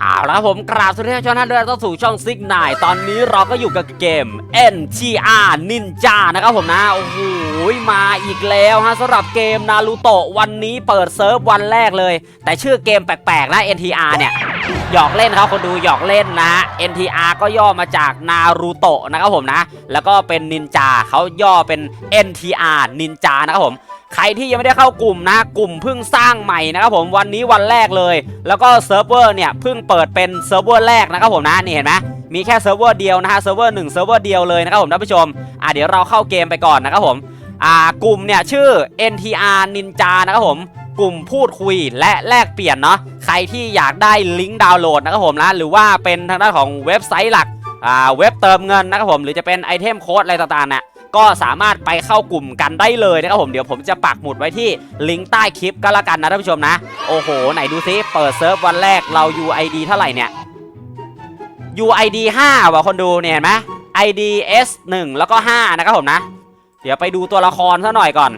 เอาละผมกราบสวัสดีท่านท่านเดินเข้าสู่ช่องซิกไนตอนนี้เราก็อยู่กับเกม NTR Ninja นะครับผมนะ โอ้โห มาอีกแล้วฮะสำหรับเกมนารูโตะวันนี้เปิดเซิร์ฟวันแรกเลย แต่ชื่อเกมแปลกๆนะ NTR เนี่ย หยอกเล่นครับคนดูหยอกเล่นนะ NTR ก็ย่อมาจากนารูโตะนะครับผมนะ แล้วก็เป็นนินจาเขาย่อเป็น NTR นินจานะครับผม ใครที่ยังไม่ได้เข้ากลุ่มนะ กลุ่มเพิ่งสร้างใหม่นะครับผมวันนี้วันแรกเลย แล้วก็เซิร์ฟเวอร์เนี่ยเพิ่งเปิดเป็นเซิร์ฟเวอร์แรกนะครับผมนะนี่เห็นไหมมีแค่เซิร์ฟเวอร์เดียวนะฮะเซิร์ฟเวอร์หนึ่งเซิร์ฟเวอร์เดียวเลยนะครับผมท่านผู้ชมอะเดี๋ยวเราเข้าเกมไปก่อนนะครับผมอ่ากลุ่มเนี่ยชื่อ NTR Ninja นะครับผมกลุ่มพูดคุยและแลกเปลี่ยนเนาะใครที่อยากได้ลิงก์ดาวน์โหลดนะครับผมนะหรือว่าเป็นทางด้านของเว็บไซต์หลักอ่าเว็บเติมเงินนะครับผมหรือจะเป็นไอเทมโค้ดอะไรต่างๆเนี่ย ก็สามารถไปเข้ากลุ่มกันได้เลยนะครับผมเดี๋ยวผมจะปักหมุดไว้ที่ลิงก์ใต้คลิปก็แล้วกันนะท่านผู้ชมนะ โอ้โห ไหนดูซิเปิดเซิร์ฟวันแรกเรา UID เท่าไหร่เนี่ย UID 5ว่ะคนดูเนี่ยเห็นไหม ID S 1แล้วก็ 5 นะครับผมนะ เดี๋ยวไปดูตัวละครซะหน่อยก่อน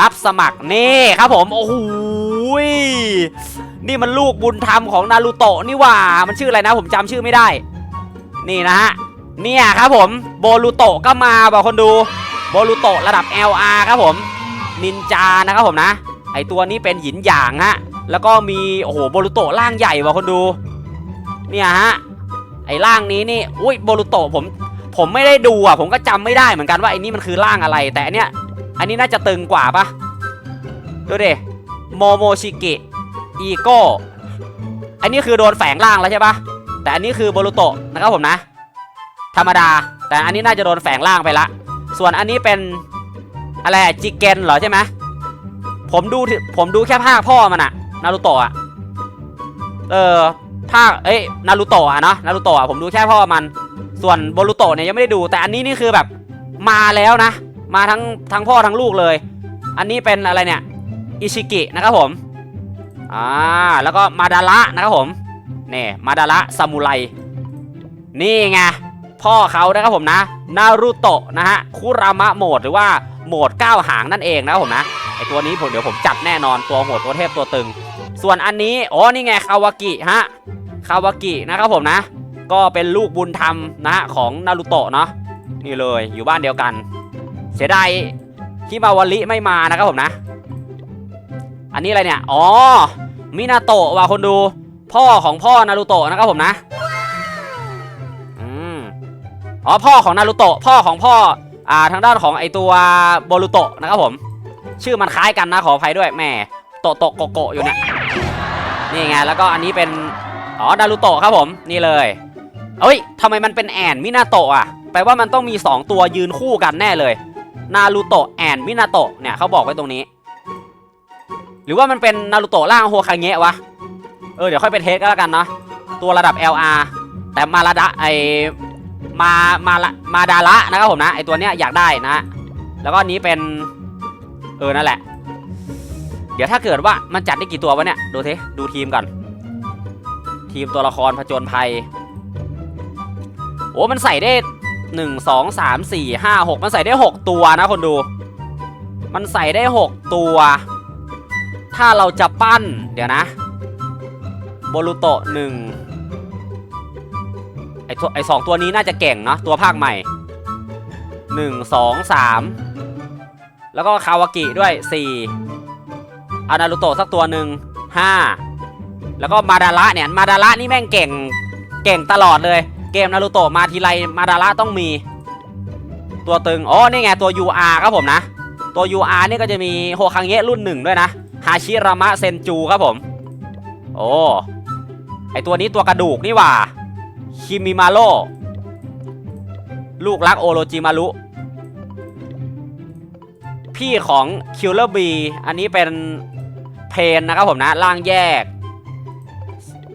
รับสมัครนี่ครับผม โอ้โหนี่มันลูกบุญธรรมของนารูโตะนี่ว่า มันชื่ออะไรนะ ผมจำชื่อไม่ได้ นี่นะฮะ เนี่ยครับผมโบลูโตะก็มาบอกคนดูโบลูโตะระดับ LR ครับผมนินจานะครับผมนะ ไอตัวนี้เป็นหยินหยางฮะแล้วก็มีโอ้โหโบลูโตะร่างใหญ่ว่ะคนดูเนี่ยฮะไอร่างนี้นี่อุ้ยโบลูโตะผมผมไม่ได้ดูอะผมก็จำไม่ได้เหมือนกันว่าไอ้นี่มันคือร่างอะไร แต่อันเนี้ยอันนี้น่าจะตึงกว่าปะดูดิโมโมชิกิอีโก้อันนี้คือโดนแฝงร่างแล้วใช่ปะแต่อันนี้คือโบลูโตะนะครับผมนะ ธรรมดา แต่อันนี้น่าจะโดนแฝงร่างไปละ ส่วนอันนี้เป็นอะไรจิเกนเหรอใช่ไหมผมดูผมดูแค่ภาคพ่อมันอะนารูโตะเออภาคเอ้ยนารูโตะอะเนาะนารูโตะอะผมดูแค่พ่อมัน ส่วนโบรูโตะเนี่ยยังไม่ได้ดู แต่อันนี้นี่คือแบบมาแล้วนะ มาทั้งทั้งพ่อทั้งลูกเลย อันนี้เป็นอะไรเนี่ยอิชิกินะครับผมอ่าแล้วก็มาดาระนะครับผมนี่มาดาระซามูไรนี่ไง พ่อเขานะครับผมนะนารูโตะนะฮะคุรามะโหมดหรือว่าโหมดก้าวหางนั่นเองนะครับผมนะไอตัวนี้ผมเดี๋ยวผมจัดแน่นอนตัวโหดตัวเทพตัวตึง ส่วนอันนี้อ๋อนี่ไงคาวากิฮะคาวากินะครับผมนะ ก็เป็นลูกบุญธรรมนะฮะของนารูโตะเนาะนี่เลยอยู่บ้านเดียวกัน เสียดายที่มาวาริไม่มานะครับผมนะ อันนี้อะไรเนี่ยอ๋อมินาโตะว่ะคนดูพ่อของพ่อนารูโตะนะครับผมนะ อ๋อพ่อของนารูโตะพ่อของพ่ออ่าทางด้านของไอตัวโบรูโตะนะครับผม ชื่อมันคล้ายกันนะขออภัยด้วยแหม่โตะโตะโกโกอยู่เนี่ยนี่ไงแล้วก็อันนี้เป็นอ๋อนารูโตะครับผมนี่เลยเอ้ยทำไมมันเป็นแอนมินาโตะอะแปลว่ามันต้องมี 2 ตัวยืนคู่กันแน่เลยนารูโตะแอนมินาโตะเนี่ยเขาบอกไว้ตรงนี้ หรือว่ามันเป็นนารูโตะร่างโฮคาเงะวะเออเดี๋ยวค่อยไปเทสก็แล้วกันเนาะตัวระดับ LR แต่มาระดะไอ มามาละมาดาระนะครับผมนะไอตัวเนี้ยอยากได้นะ แล้วก็นี้เป็นเออนั่นแหละ เดี๋ยวถ้าเกิดว่ามันจัดได้กี่ตัววะเนี่ยดูเทดูทีมก่อน ทีมตัวละครผจญภัยโอ้มันใส่ได้หนึ่งสองสามสี่ห้าหกมันใส่ได้หกตัวนะคนดู มันใส่ได้หกตัว ถ้าเราจะปั้น เดี๋ยวนะโบรูโตะหนึ่ง ไอตัวไอสองตัวนี้น่าจะเก่งเนาะตัวภาคใหม่หนึ่งสองสามแล้วก็คาวากิด้วยสี่อานารุโตะสักตัวหนึ่งห้าแล้วก็มาดาระเนี่ยมาดาระนี่แม่งเก่งเก่งตลอดเลย เกมนารุโตะมาทีไรมาดาระต้องมี ตัวตึงอ๋อนี่ไงตัว UR ครับผมนะ ตัว UR นี่ก็จะมีโฮคังเงะรุ่นหนึ่งด้วยนะฮาชิรามะเซนจูครับผม โอ้ไอตัวนี้ตัวกระดูกนี่หว่า คิมิมาโร่ลูกรักโอโรจิมารุ พี่ของคิลเลอร์บีอันนี้เป็นเพนนะครับผมนะร่างแยก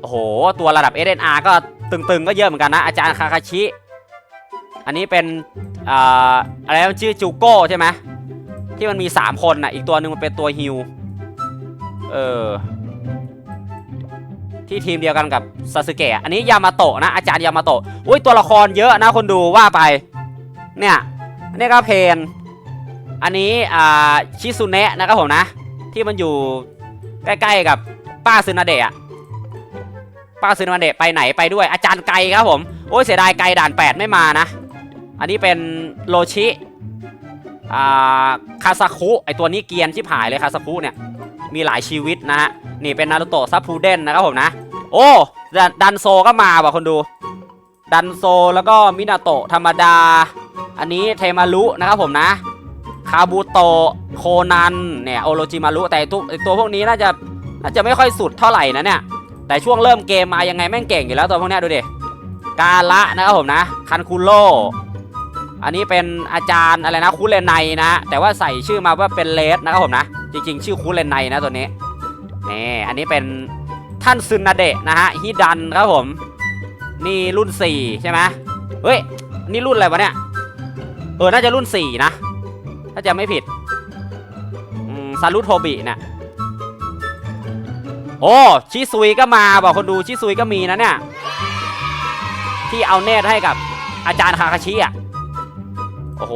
โอ้โห ตัวระดับ SNR ก็ตึงๆ ก็เยอะเหมือนกันนะ อาจารย์คาคาชิ อันนี้เป็นอ่าอะไรนชื่อจูโก้ใช่ไหมที่มันมี 3 คนนะอีกตัวหนึ่งมันเป็นตัวฮิว เออ ที่ทีมเดียวกันกับซาสึเกะอันนี้ยามาโตะนะอาจารย์ยามาโตะอุ้ยตัวละครเยอะนะคนดูว่าไป เนี่ยอันนี้ก็เพน อันนี้อ่าชิซุเนะนะครับผมนะ ที่มันอยู่ใกล้ๆกับป้าซึนาเดะป้าซึนาเดะไปไหนไปด้วย อาจารย์ไกครับผมโอ้ยเสียดายไกด่าน 8 ไม่มานะ อันนี้เป็นโรชิอ่าคาซาคุไอตัวนี้เกียนชิบหายเลยคาซาคุเนี่ยมีหลายชีวิตนะฮะ นี่เป็นนารูโตะซับพูเดนนะครับผมนะ โอ้ดันโซก็มาว่ะคนดู ดันโซแล้วก็มินาโตะธรรมดา อันนี้เทมารุนะครับผมนะ คาบูโตะโคนันเนี่ยโอโรจิมารุแต่ตัวตัวพวกนี้น่าจะน่าจะไม่ค่อยสุดเท่าไหร่นะเนี่ย แต่ช่วงเริ่มเกมมายังไงแม่งเก่งอยู่แล้วตัวพวกนี้ดูดิกาละนะครับผมนะคันคุโรอันนี้เป็นอาจารย์อะไรนะคุเลนไนนะ แต่ว่าใส่ชื่อมาว่าเป็นเลสนะครับผมนะ จริง ๆ ชื่อคุเลนไนนะตัวนี้ นี่อันนี้เป็นท่านซึนาเดะนะฮะฮิดันครับผม นี่รุ่น 4 ใช่ไหมเฮ้ย นี่รุ่นอะไรวะเนี่ย เออ น่าจะรุ่น 4 นะ ถ้าจะไม่ผิดซารุโทบิเนี่ยโอ้ชิซุยก็มาบอกคนดูชิซุยก็มีนะเนี่ย ที่เอาเนตให้กับอาจารย์คาคาชิอะ โอ้โห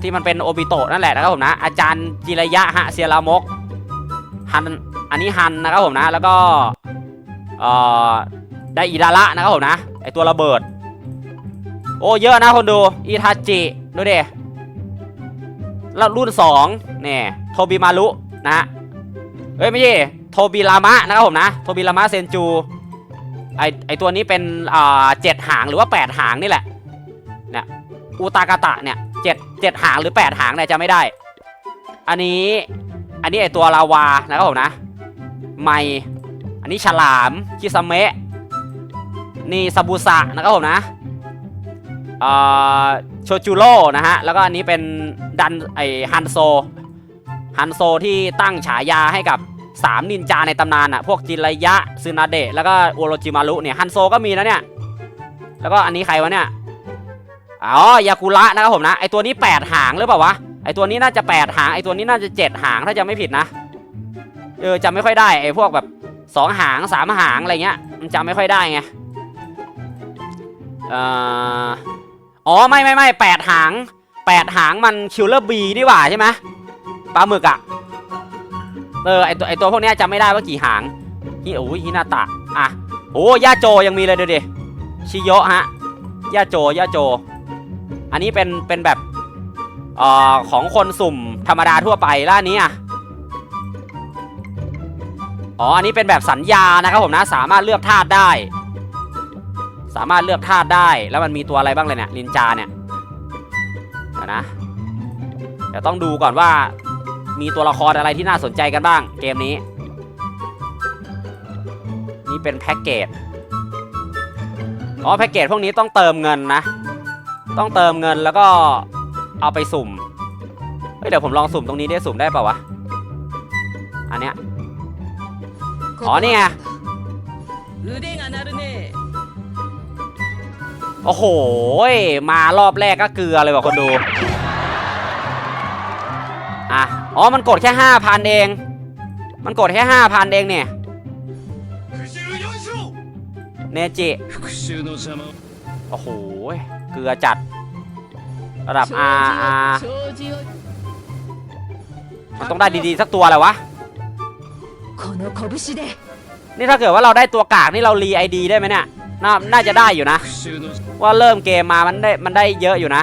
ที่มันเป็นโอบิโตะนั่นแหละนะครับผมนะ อาจารย์จิระยะฮะเซียรามก ฮัน อันนี้ฮันนะครับผมนะ แล้วก็เอ่อไดอิดาระนะครับผมนะ ไอตัวระเบิด โอ้เยอะนะคนดูอิทาจิ ดูดิแล้วรุ่น2เนี่ยโทบิมารุนะเอ้ยไม่ใช่โทบิรามะนะครับผมนะ โทบิรามะเซนจู ไอไอตัวนี้เป็นอ่าเจ็ดหางหรือว่าแปดหางนี่แหละ เนี่ยอุตากาตะเนี่ยเจ็ดเจ็ดหางหรือแปดหางเนี่ยจะไม่ได้ อันนี้ อันนี้ไอตัวลาวานะครับผมนะไมอันนี้ฉลามคิซาเมะนี่ซาบุสะนะครับผมนะเอ่อโชจูโร่นะฮะ แล้วก็อันนี้เป็นดันไอฮันโซ ฮันโซที่ตั้งฉายาให้กับ 3 นินจาในตำนานอะพวกจิระยะซึนาเดะแล้วก็โอโรจิมารุเนี่ยฮันโซก็มีนะเนี่ย แล้วก็อันนี้ใครวะเนี่ย อ๋อ ยากุระนะครับผมนะ ไอตัวนี้ 8 หางหรือเปล่าวะ ไอตัวนี้น่าจะ8หางไอตัวนี้น่าจะ7หางถ้าจะไม่ผิดนะเออจำไม่ค่อยได้ไอพวกแบบ2หาง3หางอะไรเงี้ยมันจำไม่ค่อยได้ไงเอ่ออ๋อไม่ไม่ไม่แปดหางแปดหางมันคิลเลอร์บีนี่หว่าใช่ไหมปลาหมึกอะเออไอตัวไอตัวพวกเนี้ยจำไม่ได้ว่ากี่หางฮิโอ้ยฮินาตะอะโอ้ย่าโจยังมีเลยดูดิชิโยะฮะย่าโจย่าโจ อันนี้เป็นเป็นแบบ ออของคนสุ่มธรรมดาทั่วไปล้วอันนี้อะอ๋อ อันนี้เป็นแบบสัญญานะครับผมนะ สามารถเลือกธาตุได้ สามารถเลือกธาตุได้ แล้วมันมีตัวอะไรบ้างเลยเนี่ยลินจาเนี่ยเดี๋ยวนะ เดี๋ยวต้องดูก่อนว่า มีตัวละครอะไรที่น่าสนใจกันบ้าง เกมนี้ นี่เป็นแพ็กเกจ อ๋อ แพ็กเกจพวกนี้ต้องเติมเงินนะ ต้องเติมเงินแล้วก็ เอาไปสุ่มเฮ้ยเดี๋ยวผมลองสุ่มตรงนี้ได้สุ่มได้ป่าวะ อันเนี้ยขอเนี่ยงโอ้โห มารอบแรกก็เกลือเลยว่ะคนดู อะ อ๋อ มันกดแค่ห้าพันเอง มันกดแค่ห้าพันเองเนี่ย เนจิ โอ้โห เกลือจัด ระดับ R R มันต้องได้ดีๆ สักตัวแล้ววะ นี่ถ้าเกิดว่าเราได้ตัวกากนี่เรารีไอดีได้ไหมเนี่ยนน่าจะได้อยู่นะ ว่าเริ่มเกมมามันได้มันได้เยอะอยู่นะ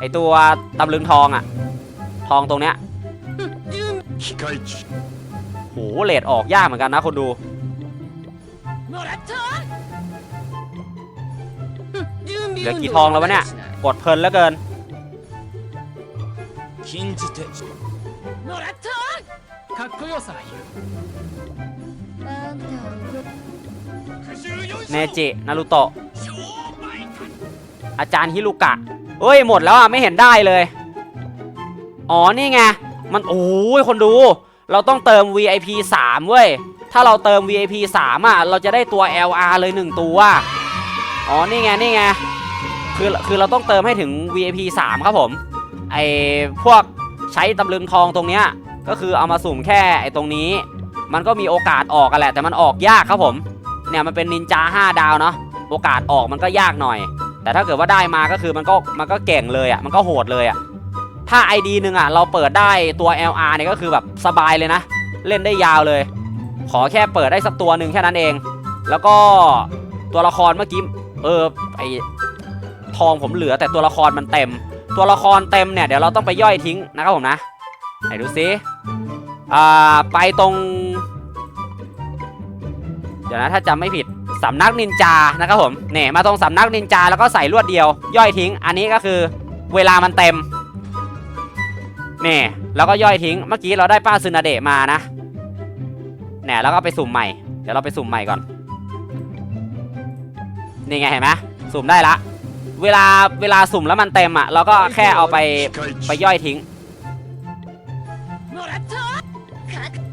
ไอตัวตำลึงทองอะทองตรงเนี้ยโหเลดออกยากเหมือนกันนะคนดูเหลือกี่ทองแล้ววะเนี่ย กดเพลินแล้วเกิน 禁じてもらったかっこよさ言う復讐よい เนจิ นารุโตะ อาจารย์ฮิรุกะ เฮ้ย หมดแล้วอ่ะ ไม่เห็นได้เลย อ๋อ นี่ไง มัน โอ้ย คนดู เราต้องเติม VIP 3 เว้ย ถ้าเราเติม VIP 3 อ่ะ เราจะได้ตัว LR เลย 1 ตัว อ๋อ นี่ไง นี่ไง คือ คือเราต้องเติมให้ถึง VIP 3 ครับผม ไอพวกใช้ตำลึงทองตรงเนี้ยก็คือเอามาสุ่มแค่ไอตรงนี้ มันก็มีโอกาสออกกันแหละ แต่มันออกยากครับผม เนี่ยมันเป็นนินจา5ดาวเนาะโอกาสออกมันก็ยากหน่อย แต่ถ้าเกิดว่าได้มาก็คือมันก็มันก็เก่งเลยอะ่ะมันก็โหดเลยอะ่ะถ้า ID หนึ่งอะเราเปิดได้ตัว LR เนี่ยก็คือแบบสบายเลยนะ เล่นได้ยาวเลย ขอแค่เปิดได้สักตัวหนึ่งแค่นั้นเอง แล้วก็ตัวละครเมื่อกี้เออไอทองผมเหลือแต่ตัวละครมันเต็ม ตัวละครเต็มเนี่ยเดี๋ยวเราต้องไปย่อยทิ้งนะครับผมนะไหนดูซิอ่าไปตรง เดี๋ยวนะถ้าจำไม่ผิดสำนักนินจานะครับผมเนี่ยมาตรงสำนักนินจาแล้วก็ใส่ลวดเดียว ย่อยทิ้ง อันนี้ก็คือเวลามันเต็มเนี่ยแล้วก็ย่อยทิ้ง เมื่อกี้เราได้ป้าซึนาเดะมานะเนี่ยแล้วก็ไปสุ่มใหม่ เดี๋ยวเราไปสุ่มใหม่ก่อน นี่ไงเห็นไหมสุ่มได้ละ เวลาเวลาสุ่มแล้วมันเต็มอะเราก็แค่เอาไปไปย่อยทิ้ง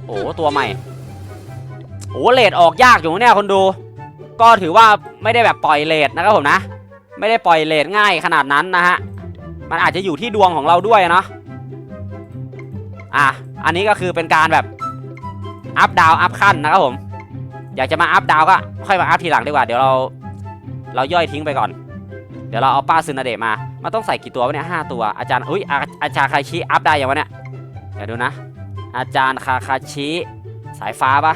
โอ้ตัวใหม่ โอ้เลดออกยากอยู่เนี่ยคนดู ก็ถือว่าไม่ได้แบบปล่อยเลดนะครับผมนะ ไม่ได้ปล่อยเลดง่ายขนาดนั้นนะฮะ มันอาจจะอยู่ที่ดวงของเราด้วยเนาะ อะ อันนี้ก็คือเป็นการแบบอัพดาวอัพขั้นนะครับผม อยากจะมาอัพดาวก็ค่อยมาอัพทีหลังดีกว่า เดี๋ยวเรา เราย่อยทิ้งไปก่อน เดี๋ยวเราเอาป้าซึนาเดะมา มันต้องใส่กี่ตัววะเนี่ยห้าตัว อาจารย์ อุ้ยอาอาจารย์ครชี้อัพได้ยังวะเนี่ย เดี๋ยวดูนะ อาจารย์คาคาชิ สายฟ้าปะ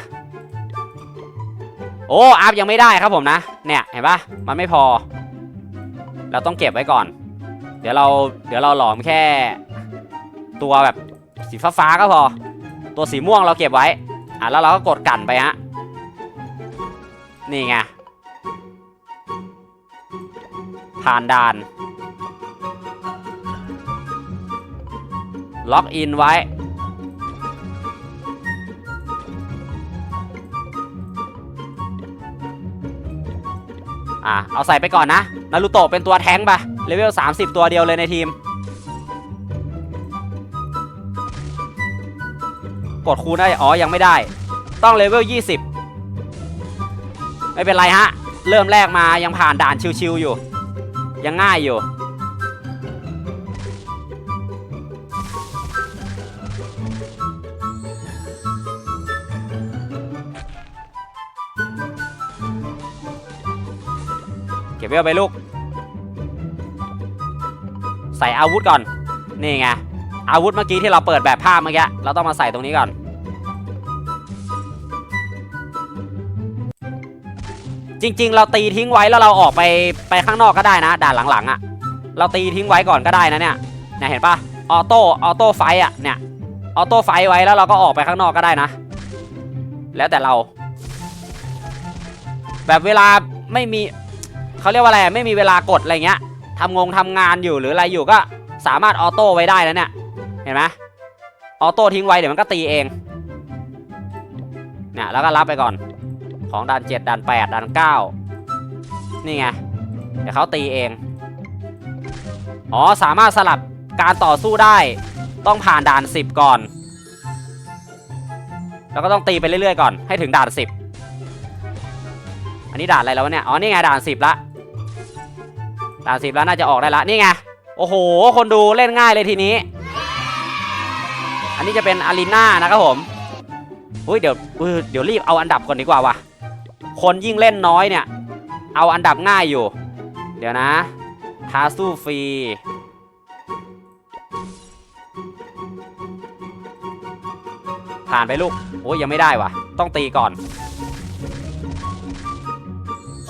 โอ้อัพยังไม่ได้ครับผมนะ เนี่ยเห็นปะมันไม่พอ เราต้องเก็บไว้ก่อน เดี๋ยวเราเดี๋ยวเราหลอมแค่ ตัวแบบสีฟ้าฟ้าๆก็พอ ตัวสีม่วงเราเก็บไว้ อะแล้วเราก็กดกันไปฮะ นี่ไง ผ่านด่าน ล็อกอินไว้ อะ เอาใส่ไปก่อนนะ นารูโตะเป็นตัวแท้งค์ไปเลเวล 30 ตัวเดียวเลยในทีม กดคูณได้ อ๋อ ยังไม่ได้ ต้องเลเวล 20 ไม่เป็นไรฮะ เริ่มแรกมายังผ่านด่านชิวๆอยู่ ยังง่ายอยู่ เก็บเวลไปลูก ใส่อาวุธก่อน นี่ไง อาวุธเมื่อกี้ที่เราเปิดแบบภาพเมื่อกี้ เราต้องมาใส่ตรงนี้ก่อน จริง ๆ เราตีทิ้งไว้แล้วเราออกไปไปข้างนอกก็ได้นะ ด่านหลังๆอะ่ะ เราตีทิ้งไว้ก่อนก็ได้นะเนี่ยเนี่ยเห็นปะออโต้ออโต้ไฟอะเนี่ยออโต้ไฟไว้แล้วเราก็ออกไปข้างนอกก็ได้นะ แล้วแต่เรา แบบเวลาไม่มีเขาเรียกว่าอะไรไม่มีเวลากดอะไรเงี้ยทำงงทำงานอยู่หรืออะไรอยู่ก็สามารถออโต้ไว้ได้แล้วเนี่ยเห็นไหมออโต้ทิ้งไว้เดี๋ยวมันก็ตีเองเนี่ยแล้วก็รับไปก่อน ของด่านเจ็ดด่านแปดด่านเก้านี่ไงเดี๋ยวเขาตีเอง อ๋อสามารถสลับการต่อสู้ได้ต้องผ่านด่าน 10 ก่อน แล้วก็ต้องตีไปเรื่อยๆก่อนให้ถึงด่าน 10 อันนี้ด่านอะไรแล้วเนี่ย อ๋อ นี่ไงด่าน 10ละ ด่าน 10 แล้วน่าจะออกได้ละ นี่ไง โอ้โห คนดูเล่นง่ายเลยทีนี้ อันนี้จะเป็นอารีนานะครับผม อุ้ยเดี๋ยวเดี๋ยวรีบเอาอันดับก่อนดีกว่าว่ะ คนยิ่งเล่นน้อยเนี่ย เอาอันดับง่ายอยู่ เดี๋ยวนะท้าสู้ฟรี ผ่านไปลูก โอ้ยยังไม่ได้วะต้องตีก่อน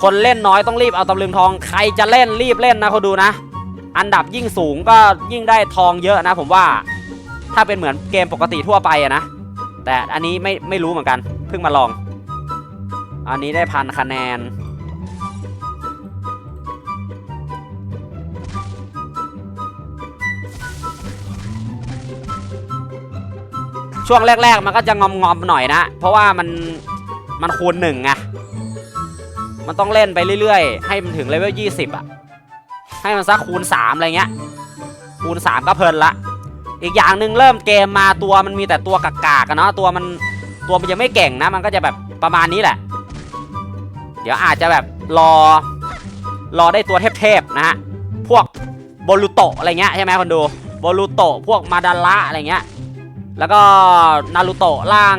คนเล่นน้อยต้องรีบเอาตำลึงทอง ใครจะเล่นรีบเล่นนะเขาดูนะ อันดับยิ่งสูงก็ยิ่งได้ทองเยอะนะผมว่า ถ้าเป็นเหมือนเกมปกติทั่วไปอะนะ แต่อันนี้ไม่ไม่รู้เหมือนกัน เพิ่งมาลอง อันนี้ได้พันคะแนน ช่วงแรก ๆ มันก็จะงอมๆหน่อยนะ เพราะว่ามันมันคูณหนึ่งไงมันต้องเล่นไปเรื่อยๆ ให้มันถึงเลเวล20 อะ ให้มันสักคูณ 3 อะไรเงี้ย คูณ 3 ก็เพลินละ อีกอย่างหนึ่งเริ่มเกมมาตัวมันมีแต่ตัวกากๆกันเนาะตัวมันตัวมันยังไม่เก่งนะ มันก็จะแบบประมาณนี้แหละ ดี๋ยวอาจจะแบบรอรอได้ตัวเทพๆนะฮะพวกโบลูโตะอะไรเงี้ยใช่ไหมคนดูโบลูโตะพวกมาดาระอะไรเงี้ยแล้วก็นารูโตะล่าง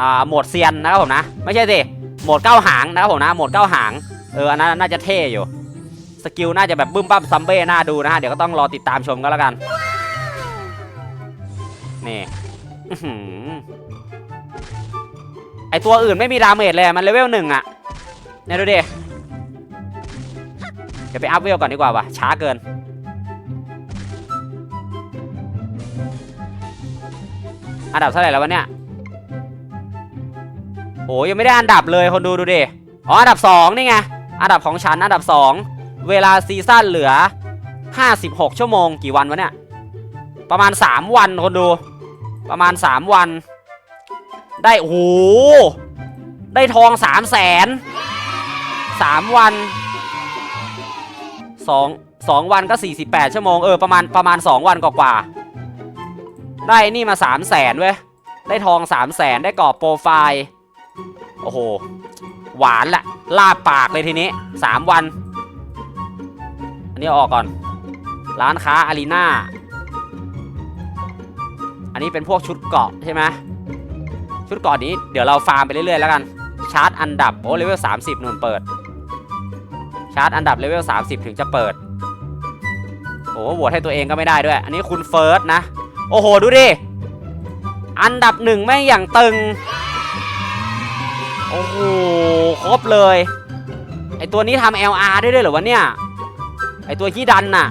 อ่าโหมดเซียนนะครับผมนะ ไม่ใช่สิโหมดเก้าหางนะครับผมนะโหมดเก้าหางเอออันนั้นน่าจะเท่อยู่สกิลน่าจะแบบบึ้มปั้มซัมเบ้น่าดูนะฮะเดี๋ยวก็ต้องรอติดตามชมก็แล้วกันนี่ไอตัวอื่นไม่มีดาเมจเลยมันเลเวลหนึ่งอะ เนี่ดูดิเดี๋ยวไปอัพเวลก่อนดีกว่าวะช้าเกิน อันดับเท่าไหร่แล้ววะเนี่ยโอ้ยังไม่ได้อันดับเลยคนดูดูดิอ๋ออันดับสองนี่ไง อันดับของฉันอันดับสองเวลาซีซั่นเหลือ 56 ชั่วโมงกี่วันวะเนี่ย ประมาณ 3 วันคนดู ประมาณ 3 วัน ได้ โอ้โห ได้ทอง 3 0 0แสน 3 วัน2 2วันก็ 48 ชั่วโมง เออ ประมาณประมาณ 2 วันกว่าๆได้นี่มา 3 0 0แสนเว้ย ได้ทอง 3 0 0แสนได้กรอบโปรไฟล์ โอ้โห หวานละลาบปากเลยทีนี้ 3 วัน อันนี้ออกก่อน ร้านค้าอารีนาอันนี้เป็นพวกชุดเกาะใช่ไหมชุดเกาะนี้เดี๋ยวเราฟาร์มไปเรื่อยๆแล้วกัน ชาร์จอันดับ โอ้เลเวล30นู่นเปิด ชาร์จอันดับเลเวล30 ถึงจะเปิด โอ้โหโหวตให้ตัวเองก็ไม่ได้ด้วย อันนี้คุณเฟิร์สนะ โอ้โห ดูดิ อันดับหนึ่งแม่งอย่างตึง โอ้โห ครบเลย ไอตัวนี้ทำ LR ได้ด้วยเหรอวะเนี่ย ไอตัวฮีดันน่ะ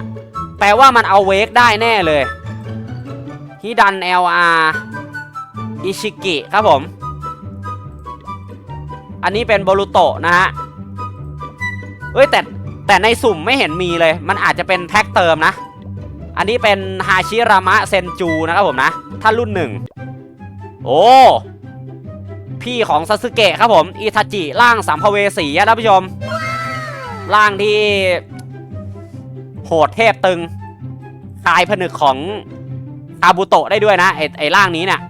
แปลว่ามันเอาเวกได้แน่เลยฮีดัน LR อิชิกิครับผม อันนี้เป็นโบรุโตะนะฮะ เอ้ยแต่แต่ในสุ่มไม่เห็นมีเลย มันอาจจะเป็นแพ็คเติมนะ อันนี้เป็นฮาชิรามะเซนจูนะครับผมนะ ถ้ารุ่นหนึ่ง โอ้ พี่ของซาสึเกะครับผม อิทาจิร่างสัมภเวสีอะท่านผู้ชม ร่างที่ โหดเทพตึงคลายผนึกของอาบุโตะได้ด้วยนะไอไอร่างนี้เนี่ย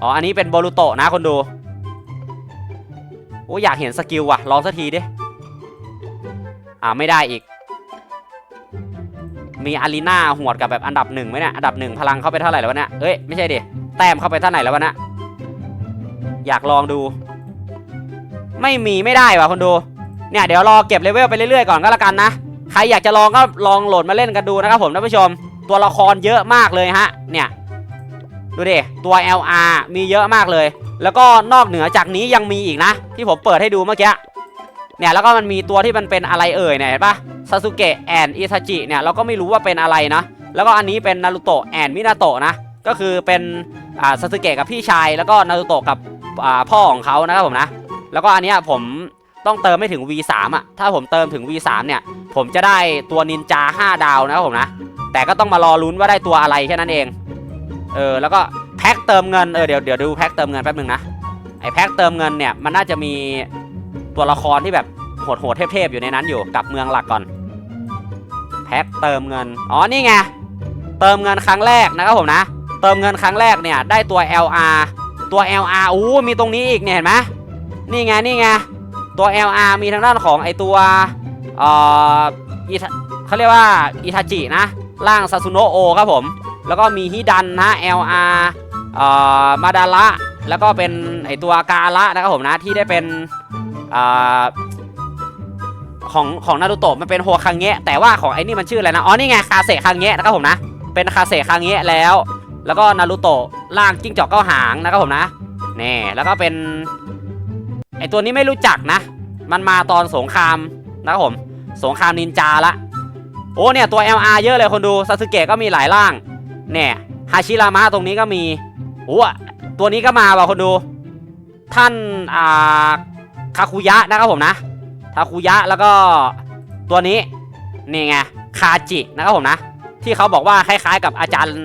อ๋อ อันนี้เป็นโบรุโตะนะคนดู โอ้อยากเห็นสกิลว่ะลองสักทีดิอ่าไม่ได้อีก มีอารีนาหวดกับแบบอันดับหนึ่งไหมเนี่ยอันดับหนึ่งพลังเข้าไปเท่าไหร่แล้ววะเนี่ยเอ้ยไม่ใช่ดิแต้มเข้าไปเท่าไหร่แล้ววะเนะอยากลองดู ไม่มีไม่ได้ว่ะคนดูเนี่ยเดี๋ยวรอเก็บเลเวลไปเรื่อยๆก่อนก็แล้วกันนะใครอยากจะลองก็ลองโหลดมาเล่นกันดูนะครับผมท่านผู้ชม ตัวละครเยอะมากเลยฮะเนี่ยดูดิตัว LR มีเยอะมากเลย แล้วก็นอกเหนือจากนี้ยังมีอีกนะ ที่ผมเปิดให้ดูเมื่อกี้เนี่ยแล้วก็มันมีตัวที่มันเป็นอะไรเอ่ยเนี่ยเห็นปะซาสุเกะแอนอิทาจิเนี่ยเราก็ไม่รู้ว่าเป็นอะไรนะ แล้วก็อันนี้เป็นนารูโตะแอนมินาโตะนะ ก็คือเป็นอ่าซาสึเกะกับพี่ชาย แล้วก็นารูโตะกับอ่าพ่อของเขานะครับผมนะ แล้วก็อันเนี้ยผมต้องเติมไม่ถึง V3 อะ ถ้าผมเติมถึง V3 เนี่ย ผมจะได้ตัวนินจา 5 ดาวนะครับผมนะ แต่ก็ต้องมารอลุ้นว่าได้ตัวอะไรแค่นั้นเอง เออ แล้วก็ พ็คเติมเงินเออเดี๋ยวเดี๋ยวดูแพ็คเติมเงินแป๊บนึงนะไอแพ็คเติมเงินเนี่ยมันน่าจะมีตัวละครที่แบบโหดๆเทพๆอยู่ในนั้นอยู่กับเมืองหลักก่อน แพ็คเติมเงินอ๋อนี่ไงเติมเงินครั้งแรกนะครับผมนะ เติมเงินครั้งแรกเนี่ยได้ตัว LR ตัว LR อู้มีตรงนี้อีกเนี่ยเห็นไหมนี่ไงนี่ไงตัว LR มีทางด้านของไอตัวเอ่ออิทเขาเรียกว่าอิทาจินะร่างซาซุโนโอครับผม แล้วก็มีฮิดันนะ LR มาดาระแล้วก็เป็นไอตัวกาละนะครับผมนะที่ได้เป็นอของของนารูโตะมันเป็นโฮคังเงะแต่ว่าของไอ้นี่มันชื่ออะไรนะอ๋อนี่ไงคาเซคังเงะนะครับผมนะเป็นคาเซคังเงะแล้ว แล้วก็นารูโตะร่างจิ้งจอกเก้าหางนะครับผมนะนี่แล้วก็เป็นไอตัวนี้ไม่รู้จักนะ มันมาตอนสงครามนะครับผมสงครามนินจาละโอ้เนี่ยตัว LR เยอะเลยคนดูซาสึเกะก็มีหลายร่างเนี่ยฮาชิรามะตรงนี้ก็มี โอ้ตัวนี้ก็มาว่ะคนดู ท่านอ่าคาคุยะนะครับผมนะคาคุยะแล้วก็ตัวนี้นี่ไงคาจินะครับผมนะ ที่เขาบอกว่าคล้ายๆ กับอาจารย์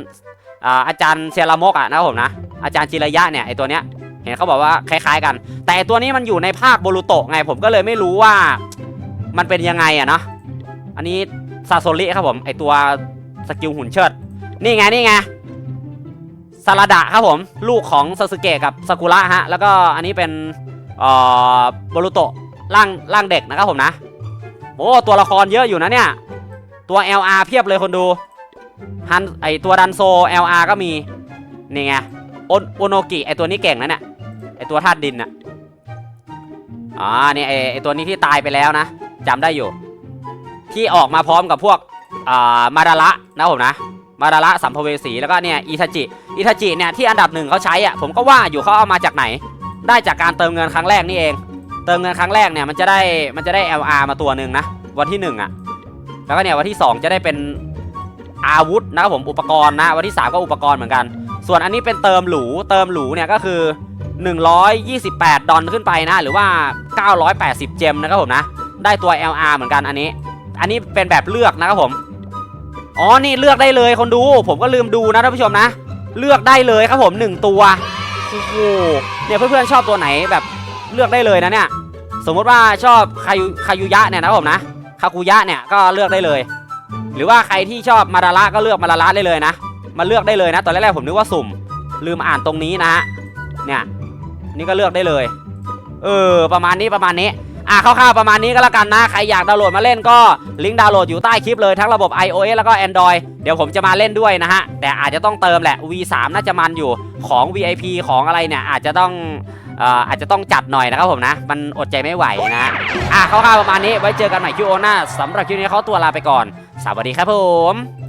อ่าอาจารย์เซรามกอะนะครับผมนะอาจารย์จิระยะเนี่ยไอตัวเนี้ยเห็นเขาบอกว่าคล้าย ๆ กัน แต่ตัวนี้มันอยู่ในภาคโบรูโตะไงผมก็เลยไม่รู้ว่ามันเป็นยังไงอะเนาะอันนี้ซาโซริครับผมไอตัวสกิลหุ่นเชิดนี่ไงนี่ไงาลาดะครับผม ลูกของซาสึเกะกับซากุระฮะ แล้วก็อันนี้เป็นเอ่อบรูโตะร่างร่างเด็กนะครับผมนะโอ้ตัวละครเยอะอยู่นะเนี่ย ตัว LR เพียบเลยคนดูฮันไอตัวดันโซ LR ก็มีนี่ไงโอนโอโนกิไอตัวนี้เก่งนะเนี่ยไอตัวธาตุดินน่ะอ๋อเนี่ยไอไอตัวนี้ที่ตายไปแล้วนะจำได้อยู่ ที่ออกมาพร้อมกับพวกอ่ามาดาระนะผมนะ มาดาระสัมภเวสีแล้วก็เนี่ยอิทาจิอิทาจิเนี่ยที่อันดับหนึ่งเขาใช้อะผมก็ว่าอยู่เขาเอามาจากไหน ได้จากการเติมเงินครั้งแรกนี่เอง เติมเงินครั้งแรกเนี่ยมันจะได้มันจะได้ LR มาตัวหนึ่งนะวันที่หนึ่งอะแล้วก็เนี่ยวันที่สองจะได้เป็นอาวุธนะครับผมอุปกรณ์นะวันที่สามก็อุปกรณ์เหมือนกัน ส่วนอันนี้เป็นเติมหรูเติมหรูเนี่ยก็คือ 128 ดอลขึ้นไปนะ หรือว่า 980 เจมนะครับผมนะได้ตัว LR เหมือนกันอันนี้ อันนี้เป็นแบบเลือกนะครับผม อ๋อนี่เลือกได้เลยคนดู ผมก็ลืมดูนะท่านผู้ชมนะ เลือกได้เลยครับผม1ตัวโอ้โหเนี่ยเพื่อนๆชอบตัวไหนแบบเลือกได้เลยนะเนี่ย สมมติว่าชอบคายุคายุยะเนี่ยนะผมนะคาคุยะเนี่ยก็เลือกได้เลย หรือว่าใครที่ชอบมาราระก็เลือกมาราระได้เลยนะมาเลือกได้เลยนะ ตอนแรกๆผมนึกว่าสุ่ม ลืมอ่านตรงนี้นะฮะเนี่ยนี่ก็เลือกได้เลย เออ ประมาณนี้ประมาณนี้ อะคร่าวๆประมาณนี้ก็แล้วกันนะ ใครอยากดาวน์โหลดมาเล่นก็ลิงก์ดาวน์โหลดอยู่ใต้คลิปเลยทั้งระบบ iOS แล้วก็ Android เดี๋ยวผมจะมาเล่นด้วยนะฮะ แต่อาจจะต้องเติมแหละ V3 น่าจะมันอยู่ของ VIP ของอะไรเนี่ยอาจจะต้องอ่ออาจจะต้องจัดหน่อยนะครับผมนะ มันอดใจไม่ไหวนะอะคร่าวๆประมาณนี้ไว้เจอกันใหม่คิวโอหน้าสำหรับคลิปนี้เขาตัวลาไปก่อน สวัสดีครับผม